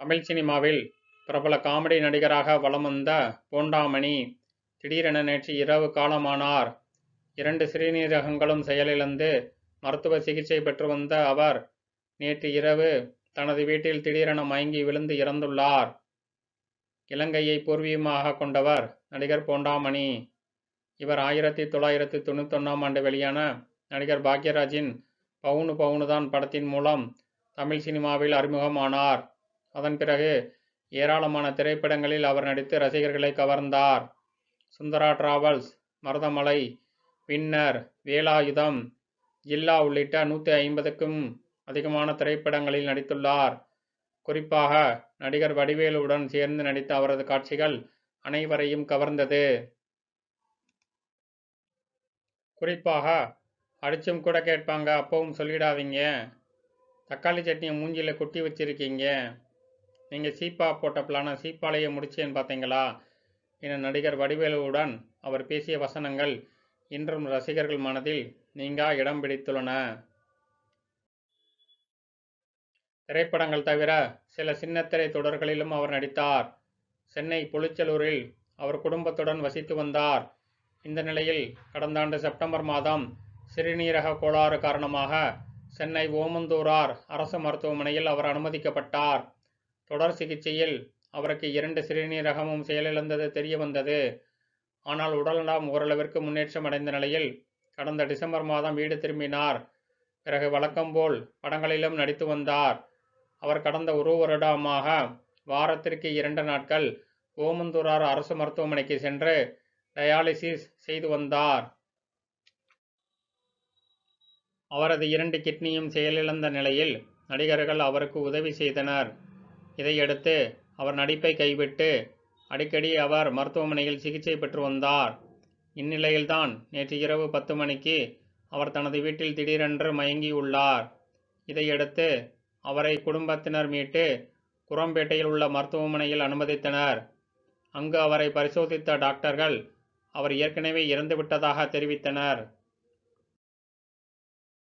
தமிழ் சினிமாவில் பிரபல காமெடி நடிகராக வலம் வந்த போண்டாமணி திடீரென நேற்று இரவு காலமானார். இரண்டு சிறுநீரகங்களும் செயலிழந்து மருத்துவ சிகிச்சை பெற்று வந்த அவர் நேற்று இரவு தனது வீட்டில் திடீரென மயங்கி விழுந்து இறந்துள்ளார். இலங்கையை பூர்வீகமாக கொண்டவர் நடிகர் போண்டாமணி. இவர் ஆயிரத்தி தொள்ளாயிரத்து தொண்ணூற்றொன்னாம் ஆண்டு வெளியான நடிகர் பாக்யராஜின் பவுனு பவுனுதான் படத்தின் மூலம் தமிழ் சினிமாவில் அறிமுகமானார். அதன் பிறகு ஏராளமான திரைப்படங்களில் அவர் நடித்து ரசிகர்களை கவர்ந்தார். சுந்தரா டிராவல்ஸ், மருதமலை, பின்னர் வேலாயுதம், ஜில்லா உள்ளிட்ட நூற்றி ஐம்பதுக்கும் அதிகமான திரைப்படங்களில் நடித்துள்ளார். குறிப்பாக நடிகர் வடிவேலுவுடன் சேர்ந்து நடித்த அவரது காட்சிகள் அனைவரையும் கவர்ந்தது. குறிப்பாக அடிச்சும் கூட கேட்பாங்க அப்பவும் சொல்லிடாதீங்க. தக்காளி சட்னியை மூஞ்சியில் கொட்டி வச்சிருக்கீங்க. நீங்கள் சீப்பா போட்ட பிளான சீப்பாலேயே முடிச்சேன் பார்த்தீங்களா என நடிகர் வடிவேலுவுடன் அவர் பேசிய வசனங்கள் இன்றும் ரசிகர்கள் மனதில் நீங்கா இடம் பிடித்துள்ளன. திரைப்படங்கள் தவிர சில சின்னத்திரை தொடர்களிலும் அவர் நடித்தார். சென்னை பொலிச்சலூரில் அவர் குடும்பத்துடன் வசித்து வந்தார். இந்த நிலையில் கடந்த ஆண்டு செப்டம்பர் மாதம் சிறுநீரக கோளாறு காரணமாக சென்னை ஓமந்தூரார் அரசு மருத்துவமனையில் அவர் அனுமதிக்கப்பட்டார். தொடர் சிகிச்சையில் அவருக்கு இரண்டு சிறுநீரகமும் செயலிழந்தது தெரியவந்தது. ஆனால் உடல்நலம் ஓரளவிற்கு முன்னேற்றம் அடைந்த நிலையில் கடந்த டிசம்பர் மாதம் வீடு திரும்பினார். பிறகு வழக்கம் போல் படங்களிலும் நடித்து வந்தார். அவர் கடந்த ஒரு வருடமாக வாரத்திற்கு இரண்டு நாட்கள் ஓமந்தூரார் அரசு மருத்துவமனைக்கு சென்று டயாலிசிஸ் செய்து வந்தார். அவரது இரண்டு கிட்னியும் செயலிழந்த நிலையில் நடிகர்கள் அவருக்கு உதவி செய்தனர். இதையடுத்து அவர் நடிப்பை கைவிட்டு அடிக்கடி அவர் மருத்துவமனையில் சிகிச்சை பெற்று வந்தார். இந்நிலையில்தான் நேற்று இரவு பத்து மணிக்கு அவர் தனது வீட்டில் திடீரென்று மயங்கியுள்ளார். இதையடுத்து அவரை குடும்பத்தினர் மீட்டு குரம்பேட்டையில் உள்ள மருத்துவமனையில் அனுமதித்தனர். அங்கு அவரை பரிசோதித்த டாக்டர்கள் அவர் ஏற்கனவே இறந்துவிட்டதாக தெரிவித்தனர்.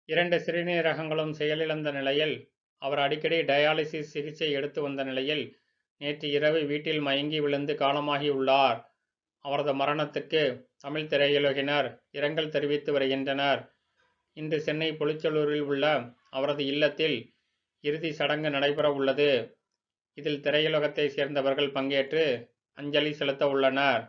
இரண்டு சிறுநீரகங்களும் செயலிழந்த நிலையில் அவர் அடிக்கடி டயாலிசிஸ் சிகிச்சை எடுத்து வந்த நிலையில் நேற்று இரவு வீட்டில் மயங்கி விழுந்து காலமாகியுள்ளார். அவரது மரணத்துக்கு தமிழ் திரையுலகினர் இரங்கல் தெரிவித்து வருகின்றனர். இன்று சென்னை பொலிச்சலூரில் உள்ள அவரது இல்லத்தில் இறுதி சடங்கு நடைபெற உள்ளது. இதில் திரையுலகத்தை சேர்ந்தவர்கள் பங்கேற்று அஞ்சலி செலுத்த உள்ளனர்.